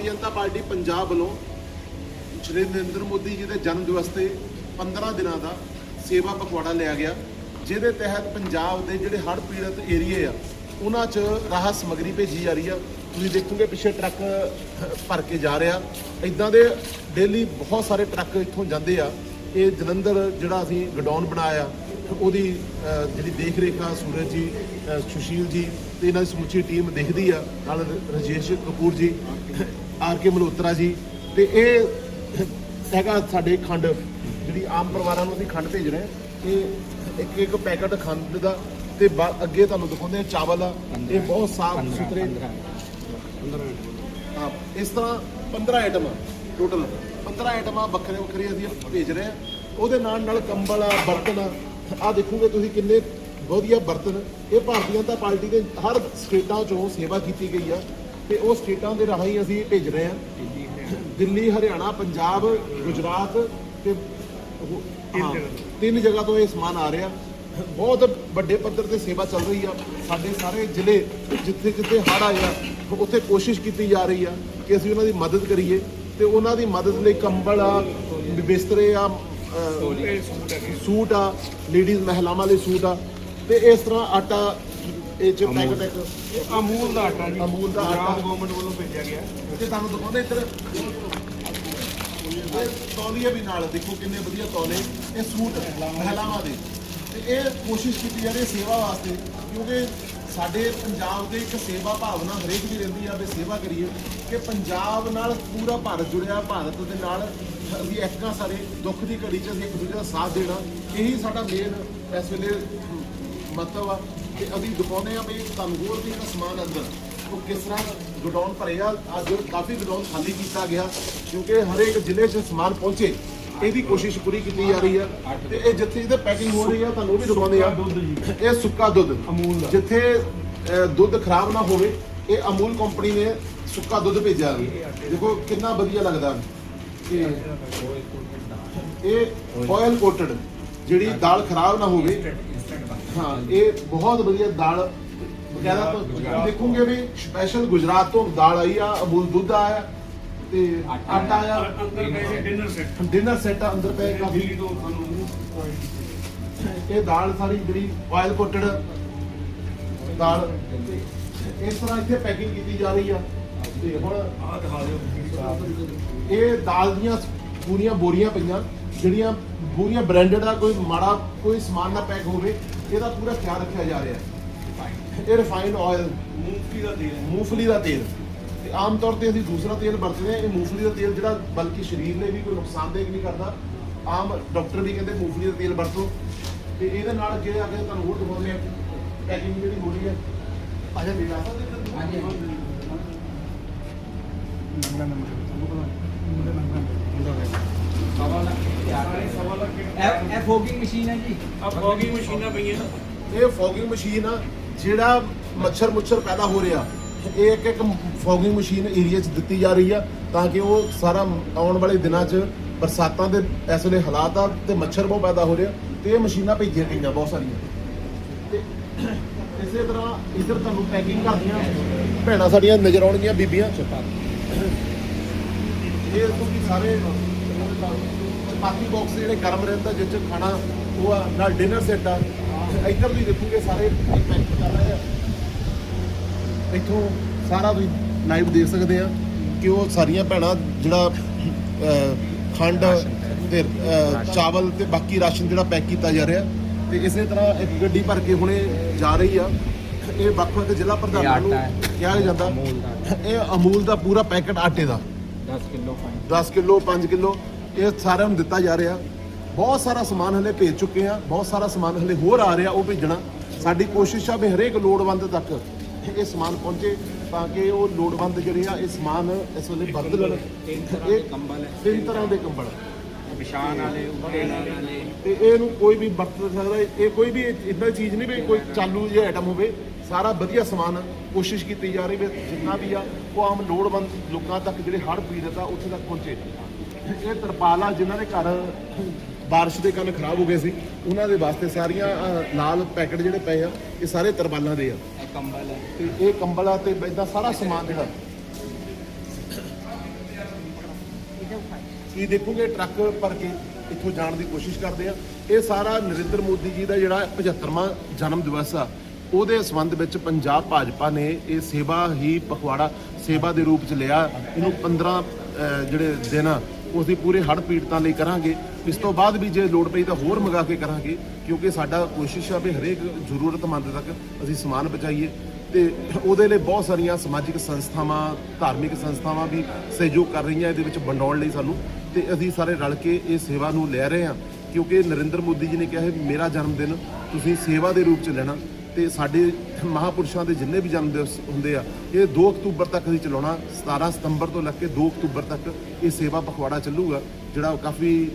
ਭਾਰਤੀ Janata party Punjab ਵੱਲੋਂ ਸ਼੍ਰੀ ਨਰਿੰਦਰ ਮੋਦੀ ਜੀ ਦੇ ਜਨਮ ਦਿਵਸ ਤੇ 15 ਦਿਨਾਂ ਦਾ ਸੇਵਾ ਪਖਵਾੜਾ ਲਿਆ ਗਿਆ, ਜਿਹਦੇ ਤਹਿਤ ਪੰਜਾਬ ਦੇ ਜਿਹੜੇ ਹੜ੍ਹ ਪੀੜਤ ਏਰੀਏ ਆ, ਉਹਨਾਂ 'ਚ ਰਾਹਤ ਸਮੱਗਰੀ ਭੇਜੀ ਜਾ ਰਹੀ ਆ। ਤੁਸੀਂ ਦੇਖੋਗੇ ਪਿੱਛੇ ਟਰੱਕ ਭਰ ਕੇ ਜਾ ਰਿਹਾ। ਇਦਾਂ ਦੇ ਡੇਲੀ ਬਹੁਤ ਸਾਰੇ ਟਰੱਕ ਇੱਥੋਂ ਜਾਂਦੇ ਆ। ਇਹ ਜਲੰਧਰ ਜਿਹੜਾ ਅਸੀਂ ਗਡਾਊਨ ਬਣਾਇਆ, ਉਹਦੀ ਜਿਹੜੀ ਦੇਖ ਰੇਖ ਆ ਸੂਰਜ ਜੀ ਸੁਸ਼ੀਲ ਜੀ ਤੇ ਇਹਨਾਂ ਦੀ ਸਮੁੱਚੀ ਟੀਮ ਦੇਖਦੀ ਆ। ਨਾਲ ਰਜੇਸ਼ ਕਪੂਰ ਜੀ ਆਰ ਕੇ ਮਲਹੋਤਰਾ ਜੀ ਤੇ ਇਹ ਹੈਗਾ ਸਾਡੇ ਖੰਡ ਜਿਹੜੀ ਆਮ ਪਰਿਵਾਰਾਂ ਨੂੰ ਅਸੀਂ ਖੰਡ ਭੇਜ ਰਹੇ ਹਾਂ। ਇਹ ਇੱਕ ਇੱਕ ਪੈਕਟ ਖੰਡ ਦਾ ਤੇ ਅੱਗੇ ਤੁਹਾਨੂੰ ਦਿਖਾਉਂਦੇ ਆ ਚਾਵਲ ਆ। ਇਹ ਬਹੁਤ ਸਾਫ਼ ਸੁਥਰੇ ਇਸ ਤਰ੍ਹਾਂ 15 ਆਈਟਮ ਟੋਟਲ 15 ਆਈਟਮਾਂ ਵੱਖਰੇ ਵੱਖਰੇ ਅਸੀਂ ਭੇਜ ਰਹੇ ਹਾਂ। ਉਹਦੇ ਨਾਲ ਨਾਲ ਕੰਬਲ ਆ ਬਰਤਨ ਆ। ਦੇਖੋਗੇ ਤੁਸੀਂ ਕਿੰਨੇ ਵਧੀਆ ਬਰਤਨ। ਇਹ ਭਾਰਤੀ ਜਨਤਾ ਪਾਰਟੀ ਦੇ ਹਰ ਸਟੇਟਾਂ ਚੋਂ ਸੇਵਾ ਕੀਤੀ ਗਈ ਆ। ਤੇ ਉਹ ਸਟੇਟਾਂ ਦੇ ਰਾਹੀਂ ਅਸੀਂ ਭੇਜ ਰਹੇ ਹਾਂ। ਦਿੱਲੀ ਹਰਿਆਣਾ ਪੰਜਾਬ ਗੁਜਰਾਤ ਤੇ ਹਾਂ, ਤਿੰਨ ਜਗ੍ਹਾ ਤੋਂ ਇਹ ਸਮਾਨ ਆ ਰਿਹਾ। ਬਹੁਤ ਵੱਡੇ ਪੱਧਰ ਤੇ ਸੇਵਾ ਚੱਲ ਰਹੀ ਆ। ਸਾਡੇ ਸਾਰੇ ਜ਼ਿਲ੍ਹੇ ਜਿੱਥੇ ਜਿੱਥੇ ਹੜ੍ਹ ਆਇਆ ਉੱਥੇ ਕੋਸ਼ਿਸ਼ ਕੀਤੀ ਜਾ ਰਹੀ ਆ ਕਿ ਅਸੀਂ ਉਹਨਾਂ ਦੀ ਮਦਦ ਕਰੀਏ ਤੇ ਉਹਨਾਂ ਦੀ ਮਦਦ ਲਈ ਕੰਬਲ ਆ ਬਿਸਤਰੇ ਆ ਸੂਟ ਆ ਲੇਡੀਜ਼ ਮਹਿਲਾਵਾਂ ਲਈ ਸੂਟ ਆ ਤੇ ਇਸ ਤਰ੍ਹਾਂ ਆਟਾ ਇਹ ਚ ਪੈਕਟ ਅਮੂਲ। ਦਾ ਆਟਾ ਜੀ। ਅਮੂਲ ਦਾ ਆਟਾ। ਪੰਜਾਬ ਗਵਰਨਮੈਂਟ ਵੱਲੋਂ ਭੇਜਿਆ ਗਿਆ ਤੇ ਤੁਹਾਨੂੰ ਦਿਖਾਉਂਦੇ ਇੱਧਰ। ਇਹ ਤੌਲੀਏ ਵੀ ਨਾਲ ਦੇਖੋ ਕਿੰਨੇ ਵਧੀਆ ਤੌਲੇ। ਇਹ ਸੂਟ ਮਹਿਲਾਵਾਂ ਦੇ। ਤੇ ਇਹ ਕੋਸ਼ਿਸ਼ ਕੀਤੀ ਜਾ ਰਹੀ ਹੈ ਸੇਵਾ ਵਾਸਤੇ ਕਿਉਂਕਿ ਸਾਡੇ ਪੰਜਾਬ ਦੇ ਇੱਕ ਸੇਵਾ ਭਾਵਨਾ ਹਰੇਕ ਦੀ ਰਹਿੰਦੀ ਆ ਵੀ ਸੇਵਾ ਕਰੀਏ ਕਿ ਪੰਜਾਬ ਨਾਲ ਪੂਰਾ ਭਾਰਤ ਜੁੜਿਆ ਭਾਰਤ ਦੇ ਨਾਲ ਅਸੀਂ ਇੱਕਾਂ ਸਾਰੇ ਦੁੱਖ ਦੀ ਘੜੀ 'ਚ ਅਸੀਂ ਇੱਕ ਦੂਜੇ ਦਾ ਸਾਥ ਦੇਣਾ। ਇਹੀ ਸਾਡਾ ਮੇਨ ਇਸ ਵੇਲੇ ਮਹੱਤਵ ਆ। ਕਿ ਅਸੀਂ ਦਿਖਾਉਂਦੇ ਆ ਵੀ ਹੋਰ ਵੀ ਸਮਾਨ ਅੰਦਰ। ਉਹ ਕਿਸ ਤਰ੍ਹਾਂ ਗੋਡਾਊਨ ਭਰੇ ਆ ਅੱਜ ਕਾਫੀ ਗੋਡਾਊਨ ਖਾਲੀ ਕੀਤਾ ਗਿਆ ਕਿਉਂਕਿ ਹਰੇਕ ਜ਼ਿਲ੍ਹੇ 'ਚ ਸਮਾਨ ਪਹੁੰਚੇ। ਇਹਦੀ ਕੋਸ਼ਿਸ਼ ਪੂਰੀ ਕੀਤੀ ਜਾ ਰਹੀ ਆ ਤੇ ਇਹ ਜਿੱਥੇ ਜਿੱਥੇ ਪੈਕਿੰਗ ਹੋ ਰਹੀ ਆ ਤੁਹਾਨੂੰ ਵੀ ਦਿਖਾਉਂਦੇ ਆ ਦੁੱਧ ਜੀ। ਇਹ ਸੁੱਕਾ ਦੁੱਧ। ਅਮੂਲ। ਜਿੱਥੇ ਦੁੱਧ ਖਰਾਬ ਨਾ ਹੋਵੇ ਇਹ ਅਮੂਲ ਕੰਪਨੀ ਨੇ ਸੁੱਕਾ ਦੁੱਧ ਭੇਜਿਆ। ਦੇਖੋ ਕਿੰਨਾ ਵਧੀਆ ਲੱਗਦਾ। ਇਹ ਇਹ ਆਇਲ ਕੋਟਡ ਜਿਹੜੀ ਦਾਲ ਖਰਾਬ ਨਾ ਹੋਵੇ ਹਾਂ ਇਹ ਬਹੁਤ ਵਧੀਆ ਦਾਲ ਬਕਾਇਦਾ ਤੋਂ ਦੇਖੋਗੇ ਵੀ ਸਪੈਸ਼ਲ ਗੁਜਰਾਤ ਤੋਂ ਦਾਲ ਆਈ ਆ ਅਮੂਲ ਦੁੱਧ ਆਇਆ ਤੇ ਆਟਾ। ਅੰਦਰ ਪਏ ਡਿਨਰ ਸੈੱਟ ਡਿਨਰ ਸੈੱਟ ਅੰਦਰ ਪਏ ਕਾਫੀ ਦਿੱਲੀ ਤੋਂ ਤੁਹਾਨੂੰ ਇਹ ਦਾਲ ਸਾਰੀ ਜਿਹੜੀ ਆਇਲ ਕੋਟਡ ਦਾਲ। ਇਸ ਤਰ੍ਹਾਂ ਇੱਥੇ ਪੈਕਿੰਗ ਕੀਤੀ ਜਾ ਰਹੀ ਆ। ਤੇ ਹੁਣ ਆਹ ਦਿਖਾ ਦਿਓ। ਇਹ ਦਾਲ ਦੀਆਂ ਪੂਰੀਆਂ ਬੋਰੀਆਂ ਪਈਆਂ ਜਿਹੜੀਆਂ ਪੂਰੀਆਂ ਬ੍ਰਾਂਡਡ ਆ ਕੋਈ ਮਾੜਾ ਕੋਈ ਸਮਾਨ ਨਾ ਪੈਕ ਹੋਵੇ। ਇਹਦਾ ਪੂਰਾ ਖਿਆਲ ਰੱਖਿਆ ਜਾ ਰਿਹਾ ਇਹ ਰਿਫਾਈਨਡ ਆਇਲ ਮੂੰਗਫਲੀ ਦਾ ਤੇਲ। ਮੂੰਗਫਲੀ ਦਾ ਤੇਲ। ਤੇ ਆਮ ਤੌਰ ਤੇ ਅਸੀਂ ਦੂਸਰਾ ਤੇਲ ਵਰਤਦੇ ਆ ਇਹ ਮੂੰਗਫਲੀ ਦਾ ਤੇਲ ਜਿਹੜਾ ਬਲਕਿ ਸਰੀਰ ਲਈ ਵੀ ਕੋਈ ਨੁਕਸਾਨਦੇਹ ਨਹੀਂ ਕਰਦਾ। ਆਮ ਡਾਕਟਰ ਵੀ ਕਹਿੰਦੇ ਮੂੰਗਫਲੀ ਦਾ ਤੇਲ ਵਰਤੋ। ਤੇ ਇਹਦੇ ਨਾਲ ਅੱਗੇ ਆ ਕੇ ਤੁਹਾਨੂੰ ਹੋਰ ਦਿਖਾਉਂਦੇ ਆ ਪੈਕਿੰਗ ਜਿਹੜੀ ਹੋ ਰਹੀ ਹੈ। ਵੀ ਲਾ ਸਕਦੇ ਹਾਂਜੀ ਇਹ ਇਹ ਫੋਕਿੰਗ ਮਸ਼ੀਨ ਹੈ ਜੀ। ਆ ਫੋਗਿੰਗ ਮਸ਼ੀਨਾਂ ਪਈਆਂ। ਇਹ ਫੋਗਿੰਗ ਮਸ਼ੀਨ ਆ ਜਿਹੜਾ ਮੱਛਰ ਮੁੱਛਰ ਪੈਦਾ ਹੋ ਰਿਹਾ। ਇਹ ਇੱਕ ਇੱਕ ਫੋਗਿੰਗ ਮਸ਼ੀਨ ਏਰੀਆ 'ਚ ਦਿੱਤੀ ਜਾ ਰਹੀ ਆ ਤਾਂ ਕਿ ਉਹ ਸਾਰਾ ਆਉਣ ਵਾਲੇ ਦਿਨਾਂ 'ਚ ਬਰਸਾਤਾਂ ਦੇ ਇਸ ਵੇਲੇ ਹਾਲਾਤ ਆ ਤੇ ਮੱਛਰ ਬਹੁਤ ਪੈਦਾ ਹੋ ਰਿਹਾ। ਤੇ ਇਹ ਮਸ਼ੀਨਾਂ ਭੇਜੀਆਂ ਗਈਆਂ ਬਹੁਤ ਸਾਰੀਆਂ। ਤੇ ਇਸੇ ਤਰ੍ਹਾਂ ਇਧਰ ਤੁਹਾਨੂੰ ਪੈਕਿੰਗ ਕਰਦੀਆਂ। ਭੈਣਾਂ ਸਾਡੀਆਂ ਨਜ਼ਰ ਆਉਣਗੀਆਂ ਬੀਬੀਆਂ। ਇਹ ਤੁਸੀਂ ਸਾਰੇ ਚਪਾਤੀ ਬਾਕਸ ਜਿਹੜੇ ਗਰਮ ਰਹਿੰਦਾ ਜਿਸ 'ਚ ਖਾਣਾ ਉਹ ਆ ਨਾਲ ਡਿਨਰ ਸੈੱਟ ਆ ਇੱਧਰ ਵੀ ਦੇਖੋਗੇ ਸਾਰੇ ਪੈਕ ਕਰ ਰਹੇ ਆ। ਇੱਥੋਂ ਸਾਰਾ ਤੁਸੀਂ ਲਾਈਵ ਦੇਖ ਸਕਦੇ ਆ ਕਿ ਉਹ ਸਾਰੀਆਂ ਭੈਣਾਂ ਜਿਹੜਾ ਖੰਡ ਤੇ ਚਾਵਲ ਤੇ ਬਾਕੀ ਰਾਸ਼ਨ ਜਿਹੜਾ ਪੈਕ ਕੀਤਾ ਜਾ ਰਿਹਾ ਤੇ ਇਸੇ ਤਰ੍ਹਾਂ ਇੱਕ ਗੱਡੀ ਭਰ ਕੇ ਹੁਣੇ ਜਾ ਰਹੀ ਆ। ਇਹ ਵੱਖ ਵੱਖ ਜ਼ਿਲ੍ਹਾ ਪ੍ਰਧਾਨਾਂ ਨੂੰ ਕਿਹਾ ਜਾਂਦਾ। ਇਹ ਅਮੂਲ ਦਾ ਪੂਰਾ ਪੈਕਟ ਆਟੇ ਦਾ। 10 ਕਿਲੋ 10 ਕਿਲੋ 5 ਕਿਲੋ। ਇਹ ਸਾਰਿਆਂ ਨੂੰ ਦਿੱਤਾ ਜਾ ਰਿਹਾ। ਬਹੁਤ ਸਾਰਾ ਸਮਾਨ ਹਲੇ ਭੇਜ ਚੁੱਕੇ ਆ ਬਹੁਤ ਸਾਰਾ ਸਮਾਨ ਹਲੇ ਹੋਰ ਆ ਰਿਹਾ ਉਹ ਭੇਜਣਾ। ਸਾਡੀ ਕੋਸ਼ਿਸ਼ ਆ ਵੀ ਹਰੇਕ ਲੋੜਵੰਦ ਤੱਕ ਇਹ ਸਮਾਨ ਪਹੁੰਚੇ ਤਾਂ ਕਿ ਉਹ ਲੋੜਵੰਦ ਜਿਹੜੇ ਆ ਇਹ ਸਮਾਨ ਇਸ ਵੇਲੇ ਵੱਧ ਲੈਣ। ਤਿੰਨ ਤਰ੍ਹਾਂ ਦੇ ਇਹ ਕੰਬਲ ਹੈ। ਤਿੰਨ ਤਰ੍ਹਾਂ ਦੇ ਕੰਬਲ ਵਿਸ਼ਾਨ ਵਾਲੇ ਉੱਤੇ ਵਾਲੇ। ਤੇ ਇਹਨੂੰ ਕੋਈ ਵੀ ਵਰਤ ਸਕਦਾ। ਇਹ ਕੋਈ ਵੀ ਇਦਾਂ ਚੀਜ਼ ਨਹੀਂ ਵੀ ਕੋਈ ਚਾਲੂ ਜਿਹਾ ਆਈਟਮ ਹੋਵੇ। ਸਾਰਾ ਵਧੀਆ ਸਮਾਨ ਕੋਸ਼ਿਸ਼ ਕੀਤੀ ਜਾ ਰਹੀ ਵੀ ਜਿੰਨਾ ਵੀ ਆ ਉਹ ਆਮ ਲੋੜਵੰਦ ਲੋਕਾਂ ਤੱਕ ਜਿਹੜੇ ਹੜ੍ਹ ਪੀੜਤ ਆ ਉੱਥੇ ਤੱਕ ਪਹੁੰਚੇ। ਇਹ ਤਰਪਾਲਾਂ ਜਿਨ੍ਹਾਂ ਦੇ ਘਰ ਬਾਰਿਸ਼ ਦੇ ਕਾਰਨ ਖਰਾਬ ਹੋ ਗਏ ਸੀ ਉਹਨਾਂ ਦੇ ਵਾਸਤੇ ਸਾਰੀਆਂ ਅਹ, ਲਾਲ ਪੈਕਟ ਜਿਹੜੇ ਪਏ ਆ ਇਹ ਸਾਰੇ ਤਰਪਾਲਾਂ ਦੇ ਆ। ਇਹ ਕੰਬਲ ਤੇ ਇਹ ਕੰਬਲ ਆ ਤੇ ਇਦਾਂ ਸਾਰਾ ਸਮਾਨ ਜਿਹੜਾ। ਤੁਸੀਂ ਦੇਖੋਗੇ ਟਰੱਕ ਭਰ ਕੇ ਇੱਥੋਂ ਜਾਣ ਦੀ ਕੋਸ਼ਿਸ਼ ਕਰਦੇ ਆ। ਇਹ ਸਾਰਾ ਨਰਿੰਦਰ ਮੋਦੀ ਜੀ ਦਾ ਜਿਹੜਾ 75ਵਾਂ ਜਨਮ ਦਿਵਸ ਆ ਉਹਦੇ ਸੰਬੰਧ ਵਿੱਚ ਪੰਜਾਬ ਭਾਜਪਾ ਨੇ ਇਹ ਸੇਵਾ ਹੀ ਪਖਵਾੜਾ ਸੇਵਾ ਦੇ ਰੂਪ ਚ ਲਿਆ। ਇਹਨੂੰ 15 ਅਹ, ਜਿਹੜੇ ਦਿਨ ਆ ਉਸ ਦੀ ਪੂਰੇ ਹੜ੍ਹ ਪੀੜਤਾਂ ਲਈ ਕਰਾਂਗੇ। ਇਸ ਤੋਂ ਬਾਅਦ ਵੀ ਜੇ ਲੋੜ ਪਈ ਤਾਂ ਹੋਰ ਮੰਗਾ ਕੇ ਕਰਾਂਗੇ, ਕਿਉਂਕਿ ਸਾਡਾ ਕੋਸ਼ਿਸ਼ ਆ ਵੀ ਹਰੇਕ ਜ਼ਰੂਰਤਮੰਦ ਤੱਕ ਅਸੀਂ ਸਮਾਨ ਪਹੁੰਚਾਈਏ। ਤੇ ਉਹਦੇ ਲਈ ਬਹੁਤ ਸਾਰੀਆਂ ਸਮਾਜਿਕ ਸੰਸਥਾਵਾਂ, ਧਾਰਮਿਕ ਸੰਸਥਾਵਾਂ ਵੀ ਸਹਿਯੋਗ ਕਰ ਰਹੀਆਂ ਇਹਦੇ ਵਿੱਚ ਵੰਡਾਉਣ ਲਈ ਸਾਨੂੰ। ਤੇ ਅਸੀਂ ਸਾਰੇ ਰਲ ਕੇ ਇਹ ਸੇਵਾ ਨੂੰ ਲੈ ਰਹੇ ਹਾਂ, ਕਿਉਂਕਿ ਨਰਿੰਦਰ ਮੋਦੀ ਜੀ ਨੇ ਕਿਹਾ ਹੈ ਵੀ ਮੇਰਾ ਜਨਮ ਦਿਨ ਤੁਸੀਂ ਸੇਵਾ ਦੇ ਰੂਪ ਚ ਲੈਣਾ। ਤੇ ਸਾਡੇ ਮਹਾਪੁਰਸ਼ਾਂ ਦੇ ਜਿੰਨੇ ਵੀ ਜਨਮ ਦਿਵਸ ਹੁੰਦੇ ਆ, ਇਹ 2 ਅਕਤੂਬਰ ਤੱਕ ਅਸੀਂ ਚਲਾਉਣਾ 17 ਸਤੰਬਰ ਤੋਂ ਲੈ ਕੇ 2 ਅਕਤੂਬਰ ਤੱਕ ਇਹ ਸੇਵਾ ਪਖਵਾੜਾ ਚੱਲੂਗਾ, ਜਿਹੜਾ ਕਾਫੀ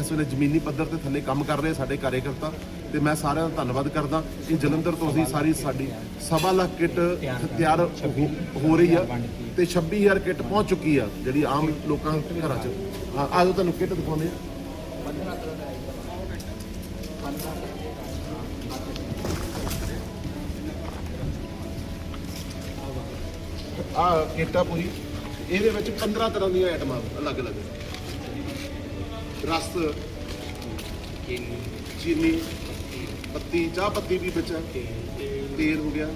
ਇਸ ਵੇਲੇ ਜ਼ਮੀਨੀ ਪੱਧਰ ਤੇ ਥੱਲੇ ਕੰਮ ਕਰ ਰਹੇ ਸਾਡੇ ਕਾਰਜਕਰਤਾ, ਤੇ ਮੈਂ ਸਾਰਿਆਂ ਦਾ ਧੰਨਵਾਦ ਕਰਦਾ। ਇਹ ਜਲੰਧਰ ਤੋਂ ਅਸੀਂ ਸਾਰੀ ਸਾਡੀ ਸਵਾ ਲੱਖ ਕਿੱਟ ਤਿਆਰ ਹੋ- ਰਹੀ ਆ, ਤੇ 26000 ਕਿੱਟ ਪਹੁੰਚ ਚੁੱਕੀ ਆ, ਜਿਹੜੀ ਆਮ ਲੋਕਾਂ ਘਰਾਂ 'ਚ। ਆ ਆਜੋ ਤੁਹਾਨੂੰ ਕਿੱਟ ਦਿਖਾਉਂਦੇ ਆ। ਆ ਕਿੱਟਾ ਪੂਰੀ। ਇਹਦੇ ਵਿੱਚ 15 ਤਰ੍ਹਾਂ ਦੀਆਂ ਆਈਟਮਾਂ ਅਲੱਗ-ਅਲੱਗ। ਰਸ ਚੀਨੀ। ਪੱਤੀ ਚਾਹ ਪੱਤੀ ਵੀ ਵਿੱਚ ਹੈ। ਤੇਲ ਹੋ ਗਿਆ।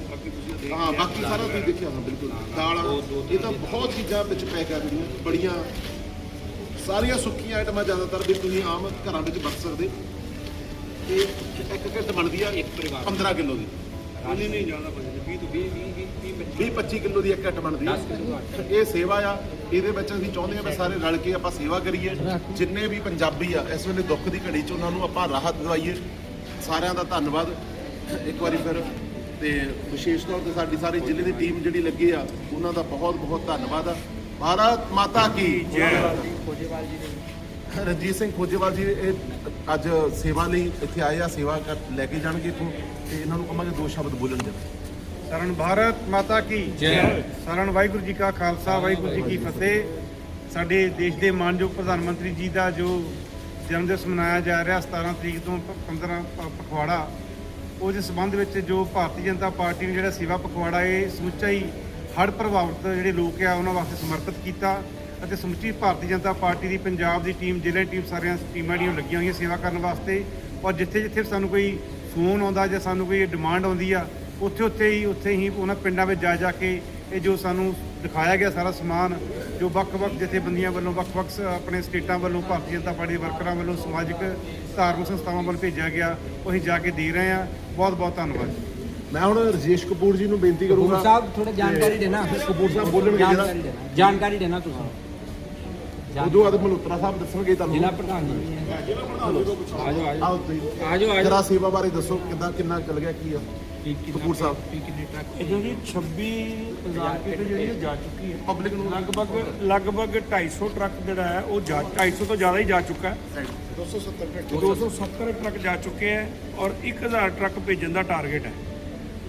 ਹਾਂ ਬਾਕੀ ਸਾਰਾ ਤੁਸੀਂ ਦੇਖਿਆ ਹਾਂ ਬਿਲਕੁਲ ਦਾਲਾਂ ਇਹ ਤਾਂ ਬਹੁਤ ਚੀਜ਼ਾਂ ਵਿੱਚ ਪੈਕ ਆ ਜਿਹੜੀਆਂ ਬੜੀਆਂ ਸਾਰੀਆਂ ਸੁੱਕੀਆਂ ਆਈਟਮਾਂ ਜ਼ਿਆਦਾਤਰ ਵੀ ਤੁਸੀਂ ਆਮ ਘਰਾਂ ਵਿੱਚ ਵਰਤ ਸਕਦੇ। ਇਹ ਇੱਕ ਕਿੱਟ ਬਣਦੀ ਆ ਇੱਕ ਪਰਿਵਾਰ। 15 ਕਿਲੋ ਦੀ। ਨਹੀਂ ਨਹੀਂ ਜ਼ਿਆਦਾ ਬਣੇ 20 ਤੋਂ 20 20 20 20 25 ਕਿਲੋ ਦੀ ਇੱਕ ਕਿੱਟ ਬਣਦੀ ਆ ਇਹ ਸੇਵਾ ਆ ਇਹਦੇ ਵਿੱਚ ਅਸੀਂ ਚਾਹੁੰਦੇ ਆ ਵੀ ਸਾਰੇ ਰਲ ਕੇ ਆਪਾਂ ਸੇਵਾ ਕਰੀਏ। ਜਿੰਨੇ ਵੀ ਪੰਜਾਬੀ ਆ ਇਸ ਵੇਲੇ ਦੁੱਖ ਦੀ ਘੜੀ 'ਚ ਉਹਨਾਂ ਨੂੰ ਆਪਾਂ ਰਾਹਤ ਦਿਵਾਈਏ। ਸਾਰਿਆਂ ਦਾ ਧੰਨਵਾਦ। ਇੱਕ ਵਾਰੀ ਫਿਰ ਤੇ ਵਿਸ਼ੇਸ਼ ਤੌਰ ਤੇ ਸਾਡੀ ਸਾਰੀ ਜ਼ਿਲ੍ਹੇ ਦੀ ਟੀਮ ਜਿਹੜੀ ਲੱਗੀ ਆ ਉਹਨਾਂ ਦਾ ਬਹੁਤ ਬਹੁਤ ਧੰਨਵਾਦ ਆ। ਭਾਰਤ ਮਾਤਾ ਕੀ ਜੈ। ਖੋਜੇਵਾਲ ਜੀ। ਦੇ ਰਣਜੀਤ ਸਿੰਘ ਖੋਜੇਵਾਲ ਜੀ ਇਹ ਅੱਜ ਸੇਵਾ ਲਈ ਇੱਥੇ ਆਏ ਆ ਸੇਵਾ ਕਰ- ਲੈ ਕੇ ਜਾਣਗੇ ਇੱਥੋਂ ਤੇ ਇਹਨਾਂ ਨੂੰ ਕਹਾਂਗੇ ਦੋ ਸ਼ਬਦ ਬੋਲਣ ਦੇ। ਸ਼ਰਨ ਭਾਰਤ ਮਾਤਾ ਕੀ ਜੈ। ਸ਼ਰਨ ਵਾਹਿਗੁਰੂ ਜੀ ਕਾ ਖਾਲਸਾ ਵਾਹਿਗੁਰੂ ਜੀ ਕੀ ਫਤਿਹ। ਸਾਡੇ ਦੇਸ਼ ਦੇ ਮਾਨਯੋਗ ਪ੍ਰਧਾਨ ਮੰਤਰੀ ਜੀ ਦਾ ਜੋ ਜਨਮ ਦਿਵਸ ਮਨਾਇਆ ਜਾ ਰਿਹਾ 17 ਤਰੀਕ ਤੋਂ ਪ- 15 ਪ- ਪਖਵਾੜਾ ਉਹਦੇ ਸੰਬੰਧ ਵਿੱਚ ਜੋ ਭਾਰਤੀ ਜਨਤਾ ਪਾਰਟੀ ਨੇ ਜਿਹੜਾ ਸੇਵਾ ਪਖਵਾੜਾ ਇਹ ਸਮੁੱਚਾ ਹੀ ਹੜ੍ਹ ਪ੍ਰਭਾਵਿਤ ਜਿਹੜੇ ਲੋਕ ਆ ਉਹਨਾਂ ਵਾਸਤੇ ਸਮਰਪਿਤ ਕੀਤਾ। ਅਤੇ ਸਮੁੱਚੀ ਭਾਰਤੀ ਜਨਤਾ ਪਾਰਟੀ ਦੀ ਪੰਜਾਬ ਦੀ ਟੀਮ ਜ਼ਿਲ੍ਹੇ ਟੀਮ ਸਾਰੀਆਂ ਟੀਮਾਂ ਜਿਹੜੀਆਂ ਲੱਗੀਆਂ ਹੋਈਆਂ ਸੇਵਾ ਕਰਨ ਵਾਸਤੇ। ਔਰ ਜਿੱਥੇ ਜਿੱਥੇ ਸਾਨੂੰ ਕੋਈ ਫੋਨ ਆਉਂਦਾ ਜਾਂ ਸਾਨੂੰ ਕੋਈ ਡਿਮਾਂਡ ਆਉਂਦੀ ਆ ਉੱਥੇ ਉੱਥੇ ਹੀ ਉੱਥੇ ਹੀ ਉਹਨਾਂ ਪਿੰਡਾਂ ਵਿੱਚ ਜਾ ਜਾ ਕੇ ਇਹ ਜੋ ਸਾਨੂੰ ਦਿਖਾਇਆ ਗਿਆ ਸਾਰਾ ਸਮਾਨ ਜੋ ਵੱਖ-ਵੱਖ ਜਥੇਬੰਦੀਆਂ ਵੱਲੋਂ ਵੱਖ-ਵੱਖ ਸ- ਆਪਣੇ ਸਟੇਟਾਂ ਵੱਲੋਂ ਭਾਰਤੀ ਜਨਤਾ ਪਾਰਟੀ ਦੇ ਵਰਕਰਾਂ ਵੱਲੋਂ ਸਮਾਜਿਕ ਧਾਰਮਿਕ ਸੰਸਥਾਵਾਂ ਵੱਲ ਭੇਜਿਆ ਗਿਆ ਉਹ ਅਸੀਂ ਜਾ ਕੇ ਦੇ ਰਹੇ ਹਾਂ ਬਹੁਤ ਬਹੁਤ ਧੰਨਵਾਦ। ਮੈਂ ਹੁਣ ਰਜੇਸ਼ ਕਪੂਰ ਜੀ ਨੂੰ ਬੇਨਤੀ ਕਪੂਰ ਕਰੂੰਗਾ ਸਾਹਿਬ ਥੋੜਾ ਜਾਣਕਾਰੀ ਦੇਣਾ। ਕਪੂਰ ਸਾਹਿਬ ਬੋਲਣਗੇ ਜਾਣਕਾਰੀ ਜਿਹੜਾ ਦੇਣਾ। ਜਾਣਕਾਰੀ ਦੇਣਾ ਤੁਸੀਂ। ਉਦੋਂ ਬਾਅਦ ਮਲਹੋਤਰਾ ਸਾਹਿਬ ਦੱਸਣਗੇ ਤੁਹਾਨੂੰ। ਜ਼ਿਲ੍ਹਾ ਪ੍ਰਧਾਨ ਜੀ। ਆਜੋ ਆਜੋ। ਆਓ ਤੁਸੀਂ। ਆਜੋ ਆਜੋ। ਜਰਾ ਸੇਵਾ ਬਾਰੇ ਦੱਸੋ ਕਿੰਨਾ ਕਿੰਨਾ ਚੱਲ ਗਿਆ ਕੀ ਆ? ਕਪੂਰ ਸਾਹਿਬ। ਕਿੰਨੇ ਟਰੱਕ ਇਹਦੇ ਜੀ 26000 ਕਿੱਟ ਜਿਹੜੀ ਜਾ ਚੁੱਕੀ ਹੈ ਪਬਲਿਕ ਨੂੰ ਲਗਭਗ ਲਗਭਗ 250 ਟਰੱਕ ਜਿਹੜਾ ਹੈ ਉਹ ਜਾ 250 ਤੋਂ ਜ਼ਿਆਦਾ ਹੀ ਜਾ ਚੁੱਕਾ ਹੈ। 270 ਘੰਟੇ 270 ਟਰੱਕ। ਜਾ ਚੁੱਕੇ ਹੈ ਔਰ 1000 ਟਰੱਕ ਭੇਜਣ ਦਾ ਟਾਰਗੇਟ ਹੈ।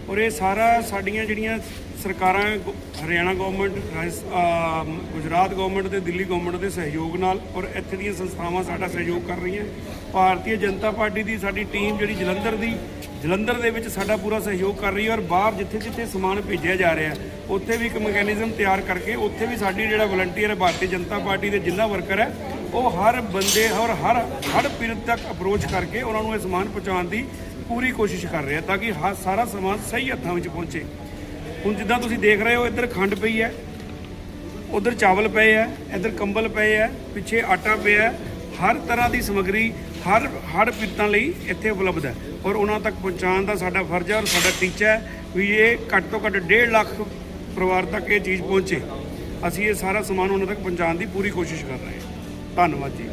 ਔਰ ਇਹ ਸਾਰਾ ਸਾਡੀਆਂ ਜਿਹੜੀਆਂ ਸਰਕਾਰਾਂ, ਗ- ਹਰਿਆਣਾ ਗਵਰਨਮੈਂਟ ਰਾਜਸ- ਗੁਜਰਾਤ ਗਵਰਨਮੈਂਟ ਤੇ ਦਿੱਲੀ ਗਵਰਨਮੈਂਟ ਦੇ ਸਹਿਯੋਗ ਨਾਲ ਔਰ ਇੱਥੇ ਦੀਆਂ ਸੰਸਥਾਵਾਂ ਸਾਡਾ ਸਹਿਯੋਗ ਕਰ ਰਹੀਆਂ। ਭਾਰਤੀ ਜਨਤਾ ਪਾਰਟੀ ਦੀ ਸਾਡੀ ਟੀਮ ਜਿਹੜੀ ਜਲੰਧਰ ਦੀ, ਜਲੰਧਰ ਦੇ ਵਿੱਚ ਸਾਡਾ ਪੂਰਾ ਸਹਿਯੋਗ ਕਰ ਰਹੀ ਹੈ ਔਰ ਬਾਹਰ ਜਿੱਥੇ ਜਿੱਥੇ ਸਮਾਨ ਭੇਜਿਆ ਜਾ ਰਿਹਾ ਉੱਥੇ ਵੀ ਇੱਕ ਮੈਕੈਨਿਜ਼ਮ ਤਿਆਰ ਕਰਕੇ ਉੱਥੇ ਵੀ ਸਾਡੀ ਜਿਹੜਾ ਵਲੰਟੀਅਰ ਹੈ ਭਾਰਤੀ ਜਨਤਾ ਪਾਰਟੀ ਦੇ ਜਿੰਨਾ ਵਰਕਰ ਹੈ, ਉਹ ਹਰ ਬੰਦੇ ਔਰ ਹਰ ਹਰ ਪੀੜਤ ਤੱਕ ਅਪਰੋਚ ਕਰਕੇ ਉਹਨਾਂ ਨੂੰ ਇਹ ਸਮਾਨ ਪਹੁੰਚਾਉਣ ਦੀ ਪੂਰੀ ਕੋਸ਼ਿਸ਼ ਕਰ ਰਹੇ ਆ ਤਾਂ ਕਿ ਹ- ਸਾਰਾ ਸਮਾਨ ਸਹੀ ਹੱਥਾਂ ਵਿੱਚ ਪਹੁੰਚੇ। ਹੁਣ ਜਿੱਦਾਂ ਤੁਸੀਂ ਦੇਖ ਰਹੇ ਹੋ, ਇੱਧਰ ਖੰਡ ਪਈ ਹੈ, ਉਧਰ ਚਾਵਲ ਪਏ ਹੈ, ਇੱਧਰ ਕੰਬਲ ਪਏ ਹੈ, ਪਿੱਛੇ ਆਟਾ ਪਿਆ ਹੈ। ਹਰ ਤਰ੍ਹਾਂ ਦੀ ਸਮੱਗਰੀ, ਹਰ ਹਰ ਪੀੜਤਾਂ ਲਈ ਇੱਥੇ ਉਪਲਬਧ ਹੈ। ਔਰ ਉਹਨਾਂ ਤੱਕ ਪਹੁੰਚਾਉਣ ਦਾ ਸਾਡਾ ਫਰਜ਼ ਹੈ ਔਰ ਸਾਡਾ ਟੀਚਾ ਹੈ ਵੀ ਇਹ ਘੱਟ ਤੋਂ ਘੱਟ 1.5 ਲੱਖ ਪਰਿਵਾਰ ਤੱਕ ਇਹ ਚੀਜ਼ ਪਹੁੰਚੇ। ਅਸੀਂ ਇਹ ਸਾਰਾ ਸਮਾਨ ਉਹਨਾਂ ਤੱਕ ਪਹੁੰਚਾਉਣ ਦੀ ਪੂਰੀ ਕੋਸ਼ਿਸ਼ ਕਰ ਰਹੇ ਹਾਂ। ਧੰਨਵਾਦ ਜੀ।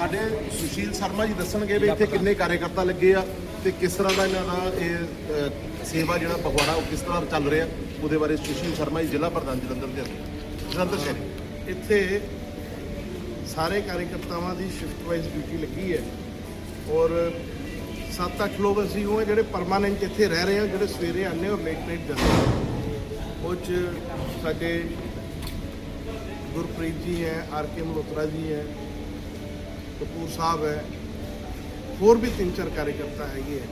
ਸਾਡੇ ਸੁਸ਼ੀਲ ਸ਼ਰਮਾ ਜੀ ਦੱਸਣਗੇ ਵੀ ਇੱਥੇ ਕਿੰਨੇ ਕਾਰਜਕਰਤਾ ਲੱਗੇ ਆ ਤੇ ਕਿਸ ਤਰ੍ਹਾਂ ਦਾ ਇਹਨਾਂ ਦਾ ਇਹ ਸੇਵਾ ਜਿਹੜਾ ਪਖਵਾੜਾ ਉਹ ਕਿਸ ਤਰ੍ਹਾਂ ਚੱਲ ਰਿਹਾ, ਉਹਦੇ ਬਾਰੇ ਸੁਸ਼ੀਲ ਸ਼ਰਮਾ ਜੀ ਜ਼ਿਲ੍ਹਾ ਪ੍ਰਧਾਨ ਜਲੰਧਰ ਦੇ ਜਲੰਧਰ ਸ਼ਹਿਰ। ਇੱਥੇ ਸਾਰੇ ਕਾਰਜਕਰਤਾਵਾਂ ਦੀ ਸ਼ਿਫਟ ਵਾਈਜ਼ ਡਿਊਟੀ ਲੱਗੀ ਹੈ ਔਰ 7-8 ਲੋਕ ਅਸੀਂ ਉਹ ਹੈ ਜਿਹੜੇ ਪਰਮਾਨੈਂਟ ਇੱਥੇ ਰਹਿ ਰਹੇ ਹਾਂ, ਜਿਹੜੇ ਸਵੇਰੇ ਆਉਂਦੇ ਔਰ ਲੇਟ ਨਾਈਟ ਜਾਂਦੇ ਉਹ 'ਚ ਸਾਡੇ ਗੁਰਪ੍ਰੀਤ ਜੀ ਹੈ, ਆਰ ਕੇ ਮਲਹੋਤਰਾ ਜੀ ਹੈ ਕਪੂਰ ਸਾਹਿਬ ਹੈ, ਹੋਰ ਵੀ ਤਿੰਨ ਚਾਰ ਕਾਰਜਕਰਤਾ ਹੈਗੇ ਹੈ।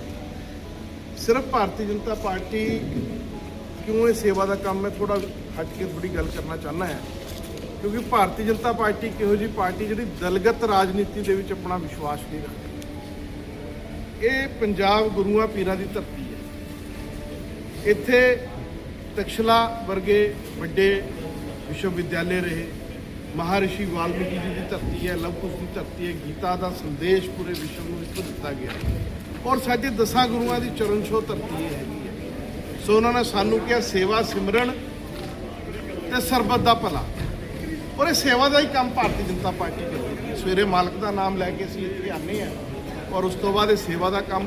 ਸਿਰਫ ਭਾਰਤੀ ਜਨਤਾ ਪਾਰਟੀ ਕਿਉਂ ਇਹ ਸੇਵਾ ਦਾ ਕੰਮ ਹੈ? ਥੋੜਾ ਹਟ ਕੇ ਥੋੜੀ ਗੱਲ ਕਰਨਾ ਚਾਹੁੰਦਾ ਹੈ। ਕਿਉਂਕਿ ਭਾਰਤੀ ਜਨਤਾ ਪਾਰਟੀ ਕਿਹੋ ਜੀ ਪਾਰਟੀ ਜਿਹੜੀ ਦਲਗਤ ਰਾਜਨੀਤੀ ਦੇ ਵਿੱਚ ਆਪਣਾ ਵਿਸ਼ਵਾਸ ਨਹੀਂ ਰੱਖਦੀ। ਇਹ ਪੰਜਾਬ ਗੁਰੂਆਂ ਪੀਰਾਂ ਦੀ ਧਰਤੀ ਹੈ। ਇੱਥੇ ਤਕਸ਼ਲਾ ਵਰਗੇ ਵੱਡੇ ਵਿਸ਼ਵ ਵਿਦਿਆਲੇ ਰਹੇ। ਮਹਾਰਿਸ਼ੀ ਵਾਲਮੀਕੀ ਜੀ ਦੀ ਧਰਤੀ ਹੈ ਲਵਕੁਸ਼ ਦੀ ਧਰਤੀ ਹੈ, ਗੀਤਾ ਦਾ ਸੰਦੇਸ਼ ਪੂਰੇ ਵਿਸ਼ਵ ਨੂੰ ਇੱਥੋਂ ਦਿੱਤਾ ਗਿਆ ਔਰ ਸਾਡੇ ਦਸਾਂ ਗੁਰੂਆਂ ਦੀ ਚਰਨ ਛੋਹ ਧਰਤੀ ਇਹ ਹੈਗੀ ਹੈ। ਸੋ ਉਹਨਾਂ ਨੇ ਸਾਨੂੰ ਕਿਹਾ, ਸੇਵਾ ਸਿਮਰਨ ਤੇ ਸਰਬਤ ਦਾ ਭਲਾ। ਔਰ ਇਹ ਸੇਵਾ ਦਾ ਹੀ ਕੰਮ ਭਾਰਤੀ ਜਨਤਾ ਪਾਰਟੀ ਕਰਦੀ ਹੈ। ਸਵੇਰੇ ਮਾਲਕ ਦਾ ਨਾਮ ਲੈ ਕੇ ਅਸੀਂ ਇੱਥੇ ਆਨੇ ਆ ਔਰ ਉਸ ਤੋਂ ਬਾਅਦ ਇਹ ਸੇਵਾ ਦਾ ਕੰਮ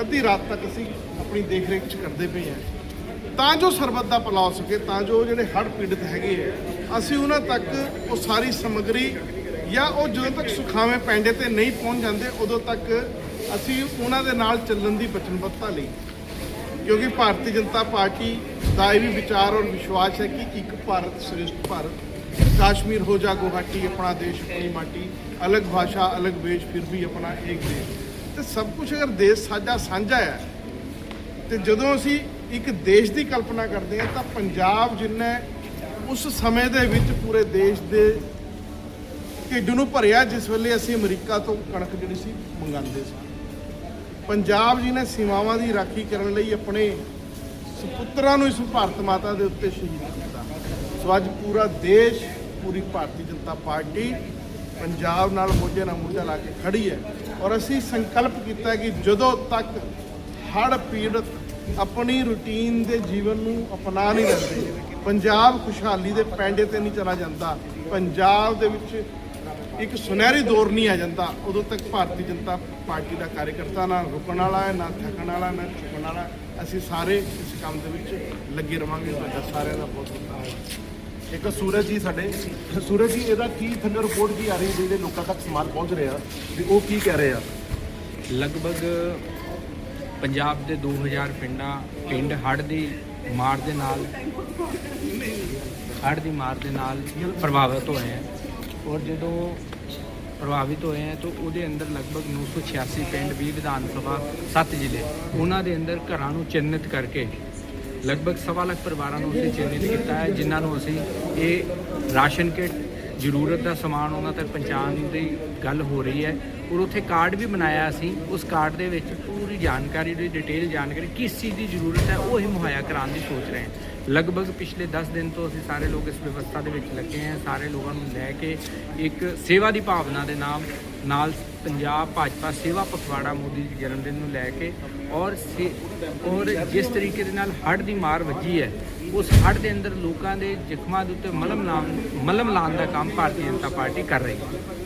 ਅੱਧੀ ਰਾਤ ਤੱਕ ਅਸੀਂ ਆਪਣੀ ਦੇਖ ਰੇਖ ਚ ਕਰਦੇ ਪਏ ਹਾਂ। ਤਾਂ ਜੋ ਸਰਬਤ ਦਾ ਭਲਾ ਹੋ ਸਕੇ, ਤਾਂ ਜੋ ਜਿਹੜੇ ਹੜ੍ਹ ਪੀੜਤ ਹੈਗੇ ਆ ਅਸੀਂ ਉਹਨਾਂ ਤੱਕ ਉਹ ਸਾਰੀ ਸਮੱਗਰੀ ਜਾਂ ਉਹ ਜਦੋਂ ਤੱਕ ਸੁਖਾਵੇਂ ਪੈਂਡੇ ਤੇ ਨਹੀਂ ਪਹੁੰਚ ਜਾਂਦੇ, ਉਦੋਂ ਤੱਕ ਅਸੀਂ ਉਹਨਾਂ ਦੇ ਨਾਲ ਚੱਲਣ ਦੀ ਵਚਨਬੱਧਤਾ ਲਈ। ਕਿਉਂਕਿ ਭਾਰਤੀ ਜਨਤਾ ਪਾਰਟੀ ਦਾ ਇਹ ਵੀ ਵਿਚਾਰ ਔਰ ਵਿਸ਼ਵਾਸ ਹੈ ਕਿ ਇੱਕ ਭਾਰਤ ਸ੍ਰੇਸ਼ਟ ਭਾਰਤ, ਕਾਸ਼ਮੀਰ ਹੋ ਜਾ ਗੁਹਾਟੀ, ਆਪਣਾ ਦੇਸ਼, ਆਪਣੀ ਮਾਟੀ, ਅਲੱਗ ਭਾਸ਼ਾ, ਅਲੱਗ ਵੇਸ਼, ਫਿਰ ਵੀ ਆਪਣਾ ਇੱਕ ਦੇਸ਼। ਤੇ ਸਭ ਕੁਝ ਅਗਰ ਦੇਸ਼ ਸਾਡਾ ਸਾਂਝਾ ਹੈ, ਤੇ ਜਦੋਂ ਅਸੀਂ ਇੱਕ ਦੇਸ਼ ਦੀ ਕਲਪਨਾ ਕਰਦੇ ਹਾਂ, ਤਾਂ ਪੰਜਾਬ ਜਿੰਨਾ ਉਸ ਸਮੇਂ ਦੇ ਵਿੱਚ ਪੂਰੇ ਦੇਸ਼ ਦੇ ਢਿੱਡ ਨੂੰ ਭਰਿਆ, ਜਿਸ ਵੇਲੇ ਅਸੀਂ ਅਮਰੀਕਾ ਤੋਂ ਕਣਕ ਜਿਹੜੀ ਸੀ ਮੰਗਾਉਂਦੇ ਸੀ। ਪੰਜਾਬ ਜੀ ਨੇ ਸੀਮਾਵਾਂ ਦੀ ਰਾਖੀ ਕਰਨ ਲਈ ਆਪਣੇ ਸੁਪੁੱਤਰਾਂ ਨੂੰ ਇਸ ਭਾਰਤ ਮਾਤਾ ਦੇ ਉੱਤੇ ਸ਼ਹੀਦ ਕੀਤਾ ਸੋ ਅੱਜ ਪੂਰਾ ਦੇਸ਼, ਪੂਰੀ ਭਾਰਤੀ ਜਨਤਾ ਪਾਰਟੀ ਪੰਜਾਬ ਨਾਲ ਮੋਝੇ ਨਾਲ ਮੋਝਾ ਲਾ ਕੇ ਖੜੀ ਹੈ ਔਰ ਅਸੀਂ ਸੰਕਲਪ ਕੀਤਾ ਕਿ ਜਦੋਂ ਤੱਕ ਹੜ੍ਹ ਪੀੜਤ ਆਪਣੀ ਰੁਟੀਨ ਦੇ ਜੀਵਨ ਨੂੰ ਅਪਣਾ ਨਹੀਂ ਲੈਂਦੇ ਪੰਜਾਬ ਖੁਸ਼ਹਾਲੀ ਦੇ ਪੈਂਡੇ ਤੇ ਨਹੀਂ ਚਲਾ ਜਾਂਦਾ। ਪੰਜਾਬ ਦੇ ਵਿੱਚ ਇੱਕ ਸੁਨਹਿਰੀ ਦੌਰ ਨਹੀਂ ਆ ਜਾਂਦਾ। ਉਦੋਂ ਤੱਕ ਭਾਰਤੀ ਜਨਤਾ ਪਾਰਟੀ ਦਾ ਕਾਰਜਕਰਤਾ ਨਾ ਰੁਕਣ ਵਾਲਾ ਹੈ, ਨਾ ਥੱਕਣ ਵਾਲਾ, ਨਾ ਝੁਕਣ ਵਾਲਾ। ਅਸੀਂ ਸਾਰੇ ਇਸ ਕੰਮ ਦੇ ਵਿੱਚ ਲੱਗੇ ਰਵਾਂਗੇ। ਤੁਹਾਡਾ ਸਾਰਿਆਂ ਦਾ ਬਹੁਤ ਧੰਨਵਾਦ। ਇੱਕ ਸੂਰਜ ਜੀ ਸਾਡੇ, ਸੂਰਜ ਜੀ, ਇਹਦਾ ਕੀ ਥੱਲੇ ਰਿਪੋਰਟ ਕੀ ਆ ਰਹੀ ਹੈ ਜਿਹੜੇ ਲੋਕਾਂ ਤੱਕ ਸਮਾਨ ਪਹੁੰਚ ਰਿਹਾ ਵੀ ਉਹ ਕੀ ਕਹਿ ਰਹੇ ਆ? ਲਗਭਗ ਪੰਜਾਬ ਦੇ 2000 ਪਿੰਡਾਂ, ਪਿੰਡ ਹੜ੍ਹ ਦੀ ਮਾਰ ਦੇ ਨਾਲ ਹੜ੍ਹ ਦੀ ਮਾਰ ਦੇ ਨਾਲ ਪ੍ਰਭਾਵਿਤ ਹੋਏ ਹੈ। ਔਰ ਜਦੋਂ ਪ੍ਰਭਾਵਿਤ ਹੋਏ ਹੈ ਤਾਂ ਉਹਦੇ ਅੰਦਰ ਲਗਭਗ 986 ਪਿੰਡ 20 ਵਿਧਾਨ ਸਭਾ 7 ਜ਼ਿਲ੍ਹੇ ਉਹਨਾਂ ਦੇ ਅੰਦਰ ਘਰਾਂ ਨੂੰ ਚਿੰਨ੍ਹਿਤ ਕਰਕੇ ਲਗਭਗ ਸਵਾ ਲੱਖ ਪਰਿਵਾਰਾਂ ਨੂੰ ਅਸੀਂ ਚਿੰਨ੍ਹਿਤ ਕੀਤਾ ਹੈ, ਜਿਨ੍ਹਾਂ ਨੂੰ ਅਸੀਂ ਇਹ ਰਾਸ਼ਨ ਕਿਟ, ਜ਼ਰੂਰਤ ਦਾ ਸਮਾਨ ਉਹਨਾਂ ਤੱਕ ਪਹੁੰਚਾਉਣ ਦੀ ਗੱਲ ਹੋ ਰਹੀ ਹੈ। ਔਰ ਉੱਥੇ ਕਾਰਡ ਵੀ ਬਣਾਇਆ ਅਸੀਂ ਉਸ ਕਾਰਡ ਦੇ ਵਿੱਚ ਪੂਰੀ ਜਾਣਕਾਰੀ ਦੀ ਡਿਟੇਲ ਜਾਣਕਾਰੀ, ਕਿਸ ਚੀਜ਼ ਦੀ ਜ਼ਰੂਰਤ ਹੈ, ਉਹ ਹੀ ਮੁਹੱਈਆ ਕਰਾਉਣ ਦੀ ਸੋਚ ਰਹੇ ਹਾਂ। ਲਗਭਗ ਪਿਛਲੇ 10 ਦਿਨ ਤੋਂ ਅਸੀਂ ਸਾਰੇ ਲੋਕ ਇਸ ਵਿਵਸਥਾ ਦੇ ਵਿੱਚ ਲੱਗੇ ਹਾਂ। ਸਾਰੇ ਲੋਕਾਂ ਨੂੰ ਲੈ ਕੇ ਇੱਕ ਸੇਵਾ ਦੀ ਭਾਵਨਾ ਦੇ ਨਾਮ ਨਾਲ ਪੰਜਾਬ ਭਾਜਪਾ ਸੇਵਾ ਪਖਵਾੜਾ ਮੋਦੀ ਜੀ ਜਨਮ ਦਿਨ ਨੂੰ ਲੈ ਕੇ ਔਰ ਸੇ- ਔਰ ਜਿਸ ਤਰੀਕੇ ਦੇ ਨਾਲ ਹੜ੍ਹ ਦੀ ਮਾਰ ਵੱਜੀ ਹੈ, ਉਸ ਹੜ੍ਹ ਦੇ ਅੰਦਰ ਲੋਕਾਂ ਦੇ ਜ਼ਖਮਾਂ ਦੇ ਉੱਤੇ ਮਲਮ ਲਾਉਣ ਮਲਮ ਲਾਉਣ ਦਾ ਕੰਮ ਭਾਰਤੀ ਜਨਤਾ ਪਾਰਟੀ ਕਰ ਰਹੀ ਹੈ।